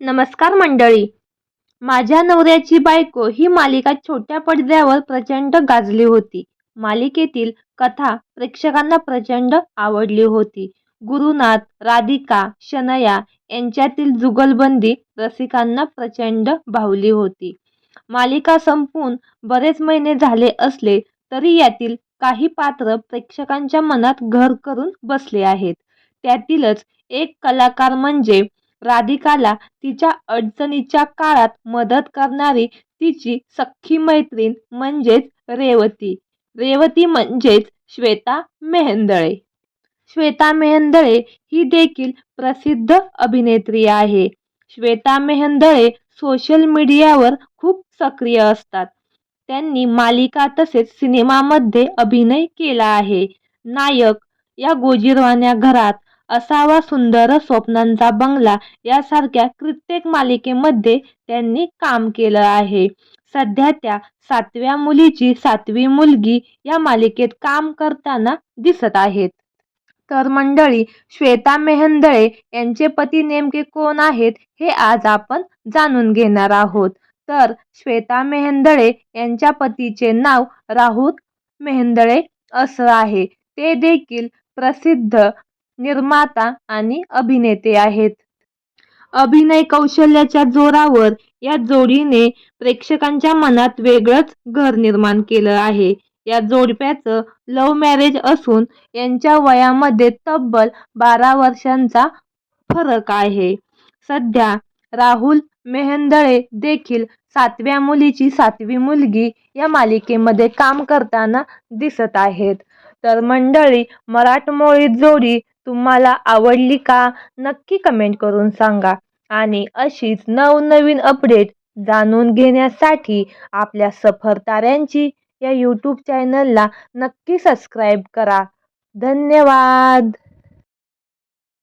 नमस्कार मंडळी. माझ्या नवऱ्याची बायको ही मालिका छोट्या पडद्यावर प्रचंड गाजली होती. मालिकेतील कथा प्रेक्षकांना प्रचंड आवडली होती. गुरुनाथ राधिका शनया यांच्यातील जुगलबंदी रसिकांना प्रचंड भावली होती. मालिका संपून बरेच महिने झाले असले तरी यातील काही पात्र प्रेक्षकांच्या मनात घर करून बसले आहेत. त्यातीलच एक कलाकार म्हणजे राधिकाला तिच्या अडचणीच्या काळात मदत करणारी तिची सख्खी मैत्रीण म्हणजेच रेवती. रेवती म्हणजेच श्वेता मेहेंदळे. श्वेता मेहेंदळे ही देखील प्रसिद्ध अभिनेत्री आहे. श्वेता मेहेंदळे सोशल मीडियावर खूप सक्रिय असतात. त्यांनी मालिका तसेच सिनेमामध्ये अभिनय केला आहे. नायक या गोजीरवाण्या घरात असावा सुंदर स्वप्नांचा बंगला यासारख्या कित्येक मालिकेमध्ये त्यांनी काम केलं आहे. सध्या त्या सातव्या मुलीची सातवी मुलगी या मालिकेत काम करताना दिसत आहेत. तर मंडळी श्वेता मेहेंदळे यांचे पती नेमके कोण आहेत हे आज आपण जाणून घेणार आहोत. तर श्वेता मेहेंदळे यांच्या पतीचे नाव राहुल मेहंदळे असं आहे. ते देखील प्रसिद्ध निर्माता आणि अभिनेते आहेत. अभिनय कौशल्याच्या जोरावर या जोडीने प्रेक्षकांच्या मनात वेगळंच घर निर्माण केलं आहे. या जोडप्याचं लव्ह मॅरेज असून यांच्या वयामध्ये तब्बल बारा वर्षांचा फरक आहे. सध्या राहुल मेहेंदळे देखील सातव्या मुलीची सातवी मुलगी या मालिकेमध्ये काम करताना दिसत आहेत. तर मंडळी मराठमोळी जोडी तुम्हाला आवडली का नक्की कमेंट करून सांगा. आणि अशीच नवनवीन अपडेट जाणून घेण्यासाठी आपल्या सफर ताऱ्यांची या यूट्यूब चॅनलला नक्की सबस्क्राईब करा. धन्यवाद!